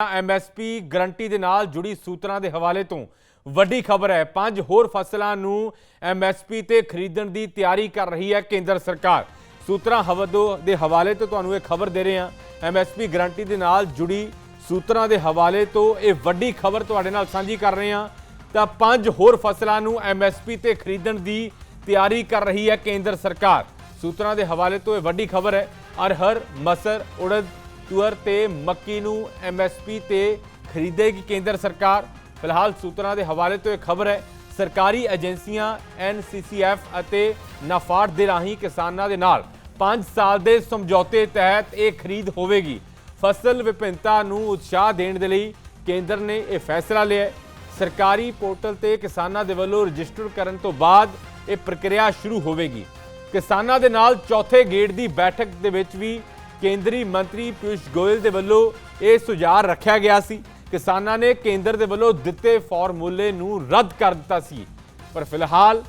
MSP guarantee ਦੇ ਨਾਲ ਜੁੜੀ ਸੂਤਰਾਂ ਦੇ ਹਵਾਲੇ ਤੋਂ ਵੱਡੀ ਖਬਰ ਹੈ। ਪੰਜ ਹੋਰ ਫਸਲਾਂ ਨੂੰ ਐਮਐਸਪੀ ਤੇ ਖਰੀਦਣ ਦੀ ਤਿਆਰੀ ਕਰ ਰਹੀ ਹੈ ਕੇਂਦਰ ਸਰਕਾਰ। ਸੂਤਰਾਂ ਹਵਦੋ ਦੇ ਹਵਾਲੇ ਤੋਂ ਤੁਹਾਨੂੰ ਇਹ ਖਬਰ ਦੇ ਰਹੇ ਹਾਂ। ਐਮਐਸਪੀ ਗਰੰਟੀ ਦੇ ਨਾਲ ਜੁੜੀ ਸੂਤਰਾਂ ਦੇ ਹਵਾਲੇ ਤੋਂ ਇਹ ਵੱਡੀ ਖਬਰ ਤੁਹਾਡੇ ਨਾਲ ਸਾਂਝੀ ਕਰ ਰਹੇ ਹਾਂ। ਤਾਂ ਪੰਜ ਹੋਰ ਫਸਲਾਂ ਨੂੰ ਐਮਐਸਪੀ ਤੇ ਖਰੀਦਣ ਦੀ ਤਿਆਰੀ ਕਰ ਰਹੀ ਹੈ ਕੇਂਦਰ ਸਰਕਾਰ। ਸੂਤਰਾਂ ਦੇ ਹਵਾਲੇ ਤੋਂ ਇਹ ਵੱਡੀ ਖਬਰ ਹੈ। ਅਰਹਰ, ਮਸਰ, ਉੜਦ ਤੁਅਰ ਤੇ ਮੱਕੀ ਨੂੰ ਐਮਐਸਪੀ ਤੇ ਖਰੀਦੇਗੀ ਕੇਂਦਰ ਸਰਕਾਰ। ਫਿਲਹਾਲ ਸੂਤਰਾਂ ਦੇ ਹਵਾਲੇ ਤੋਂ ਇਹ ਖਬਰ ਹੈ, ਸਰਕਾਰੀ ਏਜੰਸੀਆਂ ਐਨਸੀਸੀਐਫ ਅਤੇ ਨਾਫਾਡ ਦੇ ਰਾਹੀਂ ਕਿਸਾਨਾਂ ਦੇ ਨਾਲ 5 ਸਾਲ ਦੇ ਸਮਝੌਤੇ ਤਹਿਤ ਇਹ ਖਰੀਦ ਹੋਵੇਗੀ। ਫਸਲ ਵਿਭਿੰਨਤਾ ਨੂੰ ਉਤਸ਼ਾਹ ਦੇਣ ਦੇ ਲਈ ਕੇਂਦਰ ਨੇ ਇਹ ਫੈਸਲਾ ਲਿਆ ਸਰਕਾਰੀ ਪੋਰਟਲ ਤੇ ਕਿਸਾਨਾਂ ਦੇ ਵੱਲੋਂ ਰਜਿਸਟਰ ਕਰਨ ਤੋਂ ਬਾਅਦ ਇਹ ਪ੍ਰਕਿਰਿਆ ਸ਼ੁਰੂ ਹੋਵੇਗੀ। ਕਿਸਾਨਾਂ ਦੇ ਨਾਲ ਚੌਥੇ ਗੇੜ ਦੀ ਬੈਠਕ ਦੇ ਵਿੱਚ ਵੀ ਕੇਂਦਰੀ ਮੰਤਰੀ ਪਿਊਸ਼ ਗੋਇਲ ਦੇ ਵੱਲੋਂ ਇਹ ਸੁਝਾਅ ਰੱਖਿਆ ਗਿਆ ਸੀ। ਕਿਸਾਨਾਂ ਨੇ ਕੇਂਦਰ ਦੇ ਵੱਲੋਂ ਦਿੱਤੇ ਫਾਰਮੂਲੇ ਨੂੰ ਰੱਦ ਕਰ ਦਿੱਤਾ ਸੀ। ਪਰ ਫਿਲਹਾਲ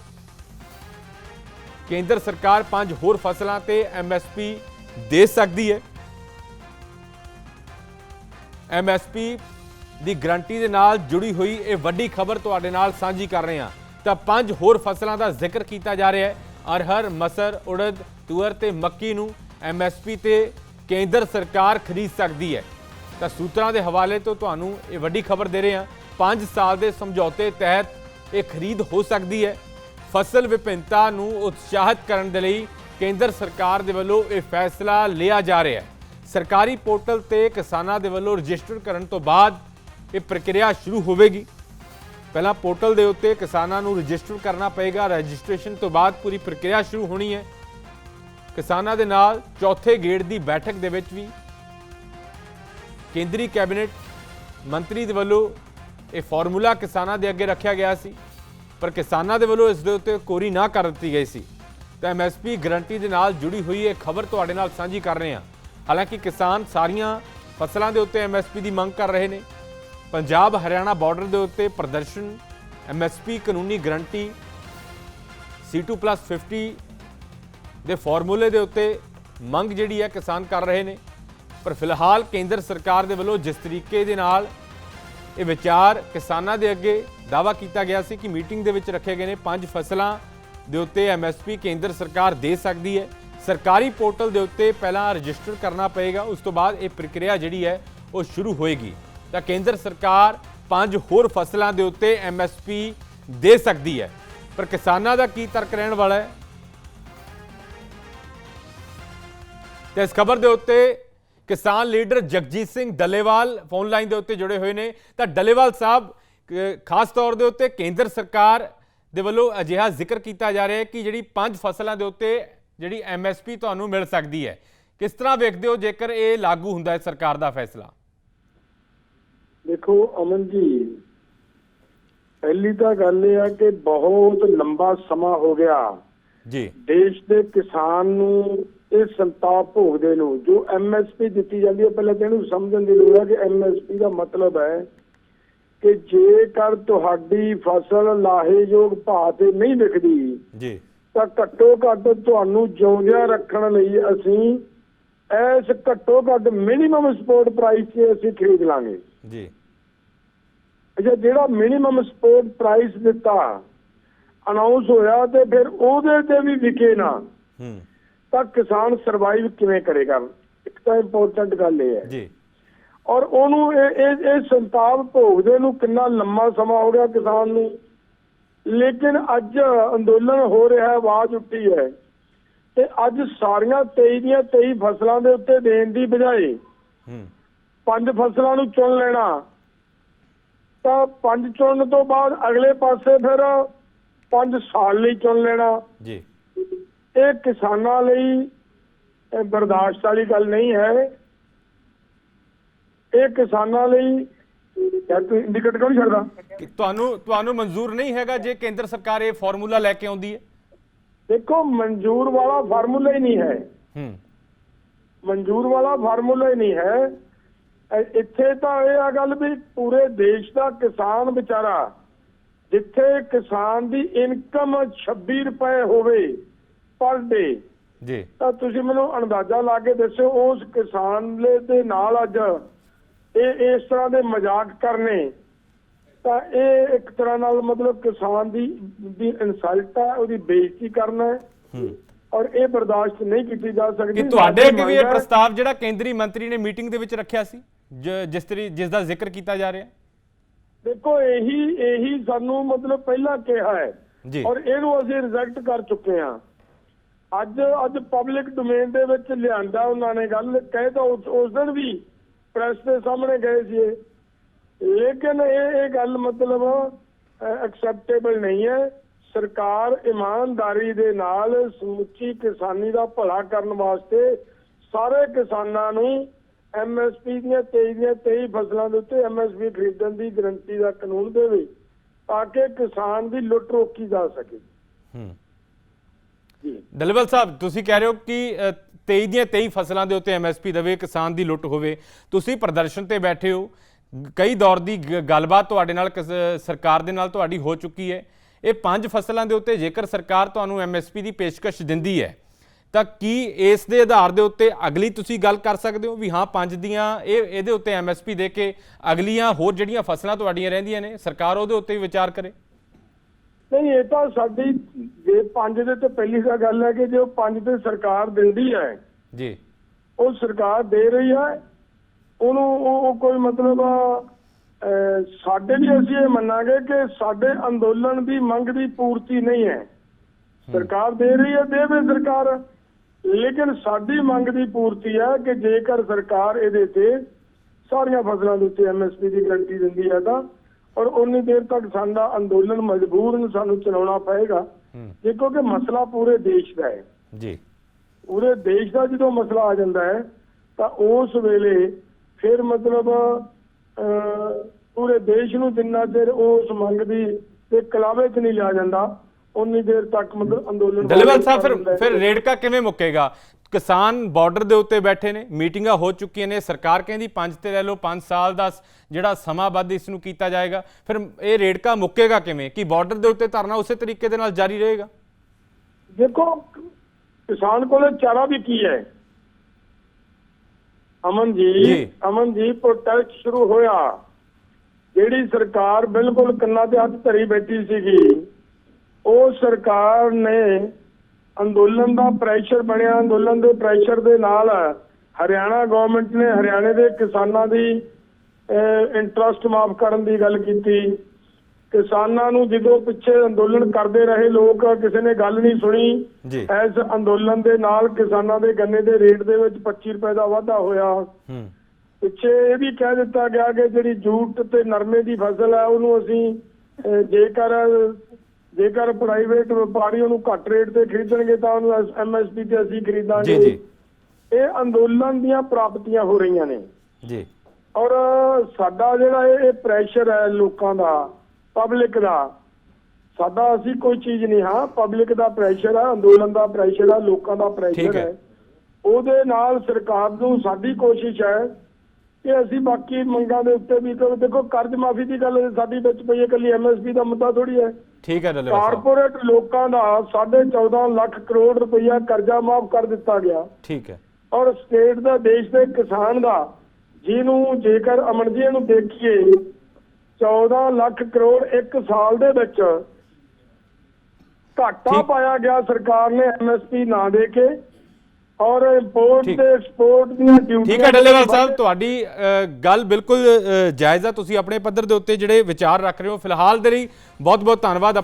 ਕੇਂਦਰ ਸਰਕਾਰ ਪੰਜ ਹੋਰ ਫਸਲਾਂ ਤੇ ਐਮਐਸਪੀ ਦੇ ਸਕਦੀ ਹੈ। ਐਮਐਸਪੀ ਦੀ ਗਰੰਟੀ ਦੇ ਨਾਲ ਜੁੜੀ ਹੋਈ ਇਹ ਵੱਡੀ ਖਬਰ ਤੁਹਾਡੇ ਨਾਲ ਸਾਂਝੀ ਕਰ ਰਹੇ ਹਾਂ। ਤਾਂ ਪੰਜ ਹੋਰ ਫਸਲਾਂ ਦਾ ਜ਼ਿਕਰ ਕੀਤਾ ਜਾ ਰਿਹਾ ਹੈ। ਅਰਹਰ, ਮਸਰ, ਉੜਦ, ਤੁਅਰ ਤੇ ਮੱਕੀ ਨੂੰ ਐਮਐਸਪੀ ਤੇ ਕੇਂਦਰ ਸਰਕਾਰ ਖਰੀਦ ਸਕਦੀ ਹੈ। ਤਾਂ ਸੂਤਰਾਂ ਦੇ ਹਵਾਲੇ ਤੋਂ ਤੁਹਾਨੂੰ ਇਹ ਵੱਡੀ ਖਬਰ ਦੇ ਰਹੇ ਹਾਂ। 5 ਸਾਲ ਦੇ ਸਮਝੌਤੇ ਤਹਿਤ ਇਹ ਖਰੀਦ ਹੋ ਸਕਦੀ ਹੈ। ਫਸਲ ਵਿਭਿੰਨਤਾ ਨੂੰ ਉਤਸ਼ਾਹਿਤ ਕਰਨ ਦੇ ਲਈ ਕੇਂਦਰ ਸਰਕਾਰ ਦੇ ਵੱਲੋਂ ਇਹ ਫੈਸਲਾ ਲਿਆ ਜਾ ਰਿਹਾ ਹੈ। ਸਰਕਾਰੀ ਪੋਰਟਲ ਤੇ ਕਿਸਾਨਾਂ ਦੇ ਵੱਲੋਂ ਰਜਿਸਟਰ ਕਰਨ ਤੋਂ ਬਾਅਦ ਇਹ ਪ੍ਰਕਿਰਿਆ ਸ਼ੁਰੂ ਹੋਵੇਗੀ। ਪਹਿਲਾਂ ਪੋਰਟਲ ਦੇ ਉੱਤੇ ਕਿਸਾਨਾਂ ਨੂੰ ਰਜਿਸਟਰ ਕਰਨਾ ਪਏਗਾ। ਰਜਿਸਟ੍ਰੇਸ਼ਨ ਤੋਂ ਬਾਅਦ ਪੂਰੀ ਪ੍ਰਕਿਰਿਆ ਸ਼ੁਰੂ ਹੋਣੀ ਹੈ। ਕਿਸਾਨਾਂ ਦੇ ਨਾਲ ਚੌਥੇ ਗੇੜ ਦੀ ਬੈਠਕ ਦੇ ਵਿੱਚ ਵੀ ਕੇਂਦਰੀ ਕੈਬਨਿਟ ਮੰਤਰੀ ਦੇ ਵੱਲੋਂ ਇਹ ਫਾਰਮੂਲਾ ਕਿਸਾਨਾਂ ਦੇ ਅੱਗੇ ਰੱਖਿਆ ਗਿਆ ਸੀ, ਪਰ ਕਿਸਾਨਾਂ ਦੇ ਵੱਲੋਂ ਇਸ ਦੇ ਉੱਤੇ ਕੋਰੀ ਨਾ ਕਰ ਦਿੱਤੀ ਗਈ ਸੀ। ਤਾਂ ਐਮਐਸਪੀ ਗਰੰਟੀ ਦੇ ਨਾਲ ਜੁੜੀ ਹੋਈ ਇਹ ਖਬਰ ਤੁਹਾਡੇ ਨਾਲ ਸਾਂਝੀ ਕਰ ਰਹੇ ਹਾਂ। ਹਾਲਾਂਕਿ ਕਿਸਾਨ ਸਾਰੀਆਂ ਫਸਲਾਂ ਦੇ ਉੱਤੇ ਐਮਐਸਪੀ ਦੀ ਮੰਗ ਕਰ ਰਹੇ ਨੇ। ਪੰਜਾਬ ਹਰਿਆਣਾ ਬਾਰਡਰ ਦੇ ਉੱਤੇ ਪ੍ਰਦਰਸ਼ਨ ਐਮਐਸਪੀ ਕਾਨੂੰਨੀ ਗਰੰਟੀ C2+50 ਦੇ ਫਾਰਮੂਲੇ ਦੇ ਉੱਤੇ ਮੰਗ ਜਿਹੜੀ ਹੈ ਕਿਸਾਨ ਕਰ ਰਹੇ ਨੇ। ਪਰ ਫਿਲਹਾਲ ਕੇਂਦਰ ਸਰਕਾਰ ਦੇ ਵੱਲੋਂ ਜਿਸ ਤਰੀਕੇ ਦੇ ਨਾਲ ਇਹ ਵਿਚਾਰ ਕਿਸਾਨਾਂ ਦੇ ਅੱਗੇ ਦਾਵਾ ਕੀਤਾ ਗਿਆ ਸੀ ਕਿ ਮੀਟਿੰਗ ਦੇ ਵਿੱਚ ਰੱਖੇ ਗਏ ਨੇ, ਪੰਜ ਫਸਲਾਂ ਦੇ ਉੱਤੇ ਐਮਐਸਪੀ ਕੇਂਦਰ ਸਰਕਾਰ ਦੇ ਸਕਦੀ ਹੈ। ਸਰਕਾਰੀ ਪੋਰਟਲ ਦੇ ਉੱਤੇ ਪਹਿਲਾਂ ਰਜਿਸਟਰ ਕਰਨਾ ਪਏਗਾ, ਉਸ ਤੋਂ ਬਾਅਦ ਇਹ ਪ੍ਰਕਿਰਿਆ ਜਿਹੜੀ ਹੈ ਉਹ ਸ਼ੁਰੂ ਹੋਏਗੀ। ਤਾਂ ਕੇਂਦਰ ਸਰਕਾਰ ਪੰਜ ਹੋਰ ਫਸਲਾਂ ਦੇ ਉੱਤੇ ਐਮਐਸਪੀ ਦੇ ਸਕਦੀ ਹੈ। ਪਰ ਕਿਸਾਨਾਂ ਦਾ ਕੀ ਤਰਕ ਰਹਿਣ ਵਾਲਾ ਹੈ? ਤੇ ਇਸ ਖਬਰ ਦੇ ਉੱਤੇ ਕਿਸਾਨ leader Jagjit Singh Dallewal phone line ਦੇ ਉੱਤੇ ਜੁੜੇ ਹੋਏ ਨੇ। ਤਾਂ ਡੱਲੇਵਾਲ ਸਾਹਿਬ ਖਾਸ ਤੌਰ ਦੇ ਉੱਤੇ ਕੇਂਦਰ ਸਰਕਾਰ ਦੇ ਵੱਲੋਂ ਅਜਿਹਾ ਜ਼ਿਕਰ ਕੀਤਾ ਜਾ ਰਿਹਾ ਹੈ ਕਿ ਜਿਹੜੀ ਪੰਜ ਫਸਲਾਂ ਦੇ ਉੱਤੇ ਜਿਹੜੀ ਐਮਐਸਪੀ ਤੁਹਾਨੂੰ ਮਿਲ ਸਕਦੀ ਹੈ। ਕਿਸ ਤਰ੍ਹਾਂ ਵੇਖਦੇ ਹੋ ਜੇਕਰ ਇਹ ਲਾਗੂ ਹੁੰਦਾ ਹੈ ਸਰਕਾਰ ਦਾ ਫੈਸਲਾ? ਦੇਖੋ ਅਮਨ ਜੀ ਪਹਿਲੀ ਤਾਂ ਗੱਲ ਇਹ ਆ ਕਿ ਬਹੁਤ ਲੰਬਾ ਸਮਾਂ ਹੋ ਗਿਆ। ਜੀ। ਦੇਸ਼ ਦੇ ਕਿਸਾਨ ਨੂੰ ਇਹ ਸੰਤਾਪ ਭੋਗਦੇ ਨੂੰ ਜੋ ਐਮਐਸਪੀ ਦਿੱਤੀ ਜਾਂਦੀ ਹੈ ਪਹਿਲਾਂ ਇਹਨੂੰ ਸਮਝਣ ਦੀ ਲੋੜ ਹੈ ਕਿ ਐਮਐਸਪੀ ਦਾ ਮਤਲਬ ਹੈ ਕਿ ਜੇਕਰ ਤੁਹਾਡੀ ਫਸਲ ਲਾਹੇਯੋਗ ਭਾਅ ਤੇ ਨਹੀਂ ਵਿਕਦੀ ਜੀ। ਤਾਂ ਘੱਟੋ ਘੱਟ ਤੁਹਾਨੂੰ ਜਿਉਂਦਿਆਂ ਰੱਖਣ ਲਈ ਅਸੀਂ ਇਸ ਘੱਟੋ ਘੱਟ ਮਿਨੀਮਮ ਸਪੋਰਟ ਪ੍ਰਾਈਸ 'ਤੇ ਅਸੀਂ ਖਰੀਦ ਲਾਂਗੇ। ਜੀ। ਅੱਛਾ ਜਿਹੜਾ ਮਿਨੀਮਮ ਸਪੋਰਟ ਪ੍ਰਾਈਸ ਦਿੱਤਾ ਅਨਾਉਂਸ ਹੋਇਆ ਤੇ ਫਿਰ ਉਹਦੇ ਤੇ ਵੀ ਵਿਕੇ ਨਾ। ਹੂੰ। ਤਾਂ ਕਿਸਾਨ ਸਰਵਾਈਵ ਕਿਵੇਂ ਕਰੇਗਾ? ਇੱਕ ਤਾਂ ਇੰਪੋਰਟੈਂਟ ਗੱਲ ਇਹ ਹੈ। ਜੀ। ਔਰ ਉਹਨੂੰ ਇਹ ਇਹ ਸੰਤਾਪ ਭੋਗਦੇ ਨੂੰ ਕਿੰਨਾ ਲੰਮਾ ਸਮਾਂ ਹੋ ਗਿਆ ਕਿਸਾਨ ਨੂੰ। ਲੇਕਿਨ ਅੱਜ ਅੰਦੋਲਨ ਹੋ ਰਿਹਾ ਹੈ ਆਵਾਜ਼ ਉੱਠੀ ਹੈ। ਤੇ ਅੱਜ ਸਾਰੀਆਂ 23 ਦੀਆਂ 23 ਫਸਲਾਂ ਦੇ ਉੱਤੇ ਦੇਣ ਦੀ ਬਜਾਏ ਹੂੰ। ਪੰਜ ਫਸਲਾਂ ਨੂੰ ਚੁਣ ਲੈਣਾ। ਤਾਂ ਪੰਜ ਚੁਣਨ ਤੋਂ ਬਾਅਦ ਅਗਲੇ ਪਾਸੇ ਫਿਰ ਪੰਜ ਸਾਲ ਲਈ ਚੁਣ ਲੈਣਾ। ਜੀ। ਇਹ ਕਿਸਾਨਾਂ ਲਈ ਇਹ ਬਰਦਾਸ਼ਤ ਵਾਲੀ ਗੱਲ ਨਹੀਂ ਹੈ। ਇਹ ਕਿਸਾਨਾਂ ਲਈ ਯਾਰ ਤੂੰ ਇੰਡੀਕੇਟਰ ਕਿਉਂ ਨਹੀਂ ਛੱਡਦਾ? ਕਿ ਤੁਹਾਨੂੰ ਤੁਹਾਨੂੰ ਮਨਜ਼ੂਰ ਨਹੀਂ ਹੈਗਾ ਜੇ ਕੇਂਦਰ ਸਰਕਾਰ ਇਹ ਫਾਰਮੂਲਾ ਲੈ ਕੇ ਆਉਂਦੀ ਹੈ? ਦੇਖੋ ਮਨਜ਼ੂਰ ਵਾਲਾ ਫਾਰਮੂਲਾ ਹੀ ਨਹੀਂ ਹੈ। ਹੂੰ। ਮਨਜ਼ੂਰ ਵਾਲਾ ਫਾਰਮੂਲਾ ਹੀ ਨਹੀਂ ਹੈ। ਇੱਥੇ ਤਾਂ ਇਹ ਆ ਗੱਲ ਵੀ ਪੂਰੇ ਦੇਸ਼ ਦਾ ਕਿਸਾਨ ਵਿਚਾਰਾ ਜਿੱਥੇ ਕਿਸਾਨ ਦੀ ਇਨਕਮ 26 ਰੁਪਏ ਹੋਵੇ ਪਰ ਡੇ ਜੀ। ਤਾਂ ਤੁਸੀਂ ਮੈਨੂੰ ਅੰਦਾਜ਼ਾ ਲਾ ਕੇ ਦੱਸਿਓ ਉਸ ਕਿਸਾਨ ਦੇ ਨਾਲ ਅੱਜ ਇਹ ਇਸ ਤਰ੍ਹਾਂ ਦੇ ਮਜ਼ਾਕ ਕਰਨੇ। ਤਾਂ ਇਹ ਇੱਕ ਤਰ੍ਹਾਂ ਨਾਲ ਮਤਲਬ ਕਿਸਾਨ ਦੀ ਦੀ ਇਨਸਲਟ ਹੈ ਉਹਦੀ ਬੇਇੱਜ਼ਤੀ ਕਰਨਾ ਹੈ। ਔਰ ਇਹ ਬਰਦਾਸ਼ਤ ਨਹੀਂ ਕੀਤੀ ਜਾ ਸਕਦੀ। ਕਿ ਤੁਹਾਡੇ ਅੱਗੇ ਵੀ ਇਹ ਪ੍ਰਸਤਾਵ ਜਿਹੜਾ ਕੇਂਦਰੀ ਮੰਤਰੀ ਨੇ ਮੀਟਿੰਗ ਦੇ ਵਿੱਚ ਰੱਖਿਆ ਸੀ ਜਿਸ ਤਰੀ ਜਿਸ ਦਾ ਜ਼ਿਕਰ ਕੀਤਾ ਜਾ ਰਿਹਾ? ਦੇਖੋ ਇਹੀ ਇਹੀ ਸਾਨੂੰ ਮਤਲਬ ਪਹਿਲਾਂ ਕਿਹਾ ਹੈ। ਔਰ ਇਹਨੂੰ ਅਸੀਂ ਰਿਜੈਕਟ ਕਰ ਚੁੱਕੇ ਹਾਂ। ਅੱਜ ਅੱਜ ਪਬਲਿਕ ਡੋਮੇਨ ਦੇ ਵਿੱਚ ਲਿਆਂਦਾ ਉਹਨਾਂ ਨੇ ਗੱਲ, ਕਹੇ ਤਾਂ ਉਸ ਦਿਨ ਵੀ ਪ੍ਰੈਸ ਦੇ ਸਾਹਮਣੇ ਗਏ ਸੀ ਲੇਕਿਨ ਇਹ ਇਹ ਗੱਲ ਮਤਲਬ ਐਕਸੈਪਟੇਬਲ ਨਹੀਂ ਹੈ। ਸਰਕਾਰ ਇਮਾਨਦਾਰੀ ਦੇ ਨਾਲ ਸਮੁੱਚੀ ਕਿਸਾਨੀ ਦਾ ਭਲਾ ਕਰਨ ਵਾਸਤੇ ਸਾਰੇ ਕਿਸਾਨਾਂ ਨੂੰ ਐਮਐਸਪੀ ਦੀਆਂ 23 ਦੀਆਂ 23 ਫਸਲਾਂ ਦੇ ਉੱਤੇ ਐਮਐਸਪੀ ਖਰੀਦਣ ਦੀ ਗਰੰਟੀ ਦਾ ਕਾਨੂੰਨ ਦੇਵੇ, ਤਾਂ ਕਿ ਕਿਸਾਨ ਦੀ ਲੁੱਟ ਰੋਕੀ ਜਾ ਸਕੇ। ਹੂੰ। ਦਲਵਲ ਸਾਹਿਬ ਤੁਸੀਂ ਕਹਿ ਰਹੇ ਹੋ ਕਿ ਅ, 23 ਦੀਆਂ 23 ਫਸਲਾਂ ਦੇ ਉੱਤੇ ਐਮਐਸਪੀ ਦੇਵੇ ਕਿਸਾਨ ਦੀ ਲੁੱਟ ਹੋਵੇ। ਤੁਸੀਂ ਪ੍ਰਦਰਸ਼ਨ ਤੇ ਬੈਠੇ ਹੋ। ਕਈ ਦੌਰ ਦੀ ਗ- ਗੱਲਬਾਤ ਤੁਹਾਡੇ ਨਾਲ ਕਿਸ- ਸਰਕਾਰ ਦੇ ਨਾਲ ਤੁਹਾਡੀ ਹੋ ਚੁੱਕੀ ਹੈ। ਇਹ ਪੰਜ ਫਸਲਾਂ ਦੇ ਉੱਤੇ ਜੇਕਰ ਸਰਕਾਰ ਤੁਹਾਨੂੰ ਐਮਐਸਪੀ ਦੀ ਪੇਸ਼ਕਸ਼ ਦਿੰਦੀ ਹੈ ਤਾਂ ਕੀ ਇਸ ਦੇ ਆਧਾਰ ਦੇ ਉੱਤੇ ਅਗਲੀ ਤੁਸੀਂ ਗੱਲ ਕਰ ਸਕਦੇ ਹੋ? ਵੀ ਹਾਂ ਪੰਜ ਦੀਆਂ ਇਹ ਇਹਦੇ ਉੱਤੇ ਐਮਐਸਪੀ ਦੇ ਕੇ ਅਗਲੀਆਂ ਹੋਰ ਜਿਹੜੀਆਂ ਫਸਲਾਂ ਤੁਹਾਡੀਆਂ ਰਹਿੰਦੀਆਂ ਨੇ ਸਰਕਾਰ ਉਹਦੇ ਉੱਤੇ ਵੀ ਵਿਚਾਰ ਕਰੇ। ਨਹੀਂ ਇਹ ਤਾਂ ਸਾਡੀ ਜੇ ਪੰਜ ਦੇ ਤੇ ਪਹਿਲੀ ਗੱਲ ਹੈ ਕਿ ਜੋ ਪੰਜ ਤੇ ਸਰਕਾਰ ਦਿੰਦੀ ਹੈ ਜੀ। ਉਹ ਸਰਕਾਰ ਦੇ ਰਹੀ ਹੈ ਉਹਨੂੰ ਉਹ ਉਹ ਕੋਈ ਮਤਲਬ ਸਾਡੇ ਵੀ ਅਸੀਂ ਇਹ ਮੰਨਾਂਗੇ ਕਿ ਸਾਡੇ ਅੰਦੋਲਨ ਦੀ ਮੰਗ ਦੀ ਪੂਰਤੀ ਨਹੀਂ ਹੈ। ਸਰਕਾਰ ਦੇ ਰਹੀ ਹੈ ਦੇਵੇ ਸਰਕਾਰ। ਲੇਕਿਨ ਸਾਡੀ ਮੰਗ ਦੀ ਪੂਰਤੀ ਹੈ ਕਿ ਜੇਕਰ ਸਰਕਾਰ ਇਹਦੇ ਤੇ ਸਾਰੀਆਂ ਫਸਲਾਂ ਦੇ ਉੱਤੇ ਐਮਐਸਪੀ ਦੀ ਗਰੰਟੀ ਦਿੰਦੀ ਹੈ ਤਾਂ ਔਰ ਉਨੀ ਦੇਰ ਤੱਕ ਸਾਡਾ ਅੰਦੋਲਨ ਮਜਬੂਰਨ ਸਾਨੂੰ ਚਲਾਉਣਾ ਪਏਗਾ ਜੇ ਕਿਉਂਕਿ ਮਸਲਾ ਪੂਰੇ ਦੇਸ਼ ਦਾ ਹੈ। ਜੀ। ਪੂਰੇ ਦੇਸ਼ ਦਾ ਜਦੋਂ ਮਸਲਾ ਆ ਜਾਂਦਾ ਹੈ ਤਾਂ ਉਸ ਵੇਲੇ ਫਿਰ ਮਤਲਬ ਪੂਰੇ ਦੇਸ਼ ਨੂੰ ਜਿੰਨਾ ਚਿਰ ਉਸ ਮੰਗ ਦੀ ਤੇ ਕਲਾਵੇ 'ਚ ਨਹੀਂ ਲਿਆ ਜਾਂਦਾ ਉਨੀ ਦੇਰ ਤੱਕ ਮਤਲਬ ਅੰਦੋਲਨ ਦਲੇਵਾਲ ਸਾਹਿਬ ਫਿਰ ਫਿਰ ਰੇੜਕਾ ਕਿਵੇਂ ਮੁੱਕੇਗਾ? ਕਿਸਾਨ ਬਾਰਡਰ ਦੇ ਉੱਤੇ ਬੈਠੇ ਨੇ ਮੀਟਿੰਗਾਂ ਹੋ ਚੁੱਕੀਆਂ ਨੇ ਸਰਕਾਰ ਕਹਿੰਦੀ 5 ਤੇ ਲੈ ਲਓ 5 ਸਾਲ ਦਾ ਜਿਹੜਾ ਸਮਾਂ ਵੱਧ ਇਸ ਨੂੰ ਕੀਤਾ ਜਾਏਗਾ। ਫਿਰ ਇਹ ਰੇੜਕਾ ਮੁੱਕੇਗਾ ਕਿਵੇਂ? ਕਿ ਬਾਰਡਰ ਦੇ ਉੱਤੇ ਧਰਨਾ ਉਸੇ ਤਰੀਕੇ ਦੇ ਨਾਲ ਜਾਰੀ ਰਹੇਗਾ? ਦੇਖੋ ਕਿਸਾਨ ਕੋਲ ਚਾਰਾ ਵੀ ਕੀ ਹੈ? ਅਮਨ ਜੀ। ਜੀ। ਅਮਨ ਜੀ ਪ੍ਰੋਟੈਸਟ ਸ਼ੁਰੂ ਹੋਇਆ। ਜਿਹੜੀ ਸਰਕਾਰ ਬਿਲਕੁਲ ਕੰਨਾਂ ਤੇ ਹੱਥ ਧਰੀ ਬੈਠੀ ਸੀਗੀ ਉਹ ਸਰਕਾਰ ਨੇ ਅੰਦੋਲਨ ਦਾ ਪ੍ਰੈਸ਼ਰ ਬਣਿਆ ਅੰਦੋਲਨ ਦੇ ਪ੍ਰੈਸ਼ਰ ਦੇ ਨਾਲ ਹਰਿਆਣਾ ਗਵਰਨਮੈਂਟ ਨੇ ਹਰਿਆਣੇ ਦੇ ਕਿਸਾਨਾਂ ਦੀ ਇੰਟਰਸਟ ਮਾਫ ਕਰਨ ਦੀ ਗੱਲ ਕੀਤੀ। ਕਿਸਾਨਾਂ ਨੂੰ ਜਦੋਂ ਪਿੱਛੇ ਅੰਦੋਲਨ ਕਰਦੇ ਰਹੇ ਲੋਕ ਕਿਸੇ ਨੇ ਗੱਲ ਨਹੀਂ ਸੁਣੀ। ਇਸ ਅੰਦੋਲਨ ਦੇ ਨਾਲ ਕਿਸਾਨਾਂ ਦੇ ਗੰਨੇ ਦੇ ਰੇਟ ਦੇ ਵਿੱਚ 25 ਰੁਪਏ ਦਾ ਵਾਧਾ ਹੋਇਆ। ਪਿੱਛੇ ਇਹ ਵੀ ਕਹਿ ਦਿੱਤਾ ਗਿਆ ਕਿ ਜਿਹੜੀ ਜੂਟ ਤੇ ਨਰਮੇ ਦੀ ਫਸਲ ਹੈ ਉਹਨੂੰ ਅਸੀਂ ਜੇਕਰ ਜੇਕਰ ਪ੍ਰਾਈਵੇਟ ਵਪਾਰੀ ਉਹਨੂੰ ਘੱਟ ਰੇਟ ਤੇ ਖਰੀਦਣਗੇ ਤਾਂ ਉਹਨੂੰ ਐਮਐਸਪੀ ਤੇ ਅਸੀਂ ਖਰੀਦਾਂਗੇ। ਜੀ ਜੀ। ਇਹ ਅੰਦੋਲਨ ਦੀਆਂ ਪ੍ਰਾਪਤੀਆਂ ਹੋ ਰਹੀਆਂ ਨੇ। ਜੀ। ਔਰ ਸਾਡਾ ਜਿਹੜਾ ਇਹ ਪ੍ਰੈਸ਼ਰ ਹੈ ਲੋਕਾਂ ਦਾ ਪਬਲਿਕ ਦਾ ਸਾਡਾ ਅਸੀਂ ਕੋਈ ਚੀਜ਼ ਨਹੀਂ ਹਾਂ। ਪਬਲਿਕ ਦਾ ਪ੍ਰੈਸ਼ਰ ਹੈ ਅੰਦੋਲਨ ਦਾ ਪ੍ਰੈਸ਼ਰ ਹੈ ਲੋਕਾਂ ਦਾ ਠੀਕ ਪ੍ਰੈਸ਼ਰ ਹੈ। ਹੈ। ਉਹਦੇ ਨਾਲ ਸਰਕਾਰ ਨੂੰ ਸਾਡੀ ਕੋਸ਼ਿਸ਼ ਹੈ ਕਿ ਅਸੀਂ ਬਾਕੀ ਮੰਗਾਂ ਦੇ ਉੱਤੇ ਵੀ ਕਰੋ ਦੇਖੋ ਕਰਜ਼ ਮਾਫੀ ਦੀ ਗੱਲ ਸਾਡੀ ਵਿੱਚ ਪਈ ਹੈ ਕੱਲੀ ਐਮਐਸਪੀ ਦਾ ਮੁੱਦਾ ਥੋੜੀ ਹੈ। ਠੀਕ ਹੈ ਸਾਹਿਬ। ਕਾਰਪੋਰੇਟ ਲੋਕਾਂ ਦਾ 14.5 ਲੱਖ ਕਰੋੜ ਰੁਪਈਆ ਕਰਜ਼ਾ ਮਾਫ ਕਰ ਦਿੱਤਾ ਗਿਆ। ਠੀਕ ਹੈ। ਔਰ ਸਟੇਟ ਦਾ ਦੇਸ਼ ਦੇ ਕਿਸਾਨ ਦਾ ਜਿਹਨੂੰ ਜੇਕਰ ਅਮਨ ਜੀ ਨੂੰ ਦੇਖੀਏ 14 ਲੱਖ ਕਰੋੜ ਇੱਕ ਸਾਲ ਦੇ ਵਿੱਚ ਘਾਟਾ। ਪਾਇਆ ਗਿਆ ਸਰਕਾਰ ਨੇ ਐਮਐਸਪੀ ਨਾ ਦੇ ਕੇ। ਔਰ ਇੰਪੋਰਟ। ਤੇ ਐਕਸਪੋਰਟ ਦੀਆਂ ਡਿਊਟੀਆਂ ਠੀਕ ਹੈ ਡੱਲੇਵਾਲ ਸਾਹਿਬ ਤੁਹਾਡੀ ਗੱਲ ਬਿਲਕੁਲ ਜਾਇਜ਼ ਆ ਤੁਸੀਂ ਆਪਣੇ ਪੱਧਰ ਦੇ ਉੱਤੇ ਜਿਹੜੇ ਵਿਚਾਰ ਰੱਖ ਰਹੇ ਹੋ ਫਿਲਹਾਲ ਦੇ ਲਈ ਬਹੁਤ ਬਹੁਤ ਧੰਨਵਾਦ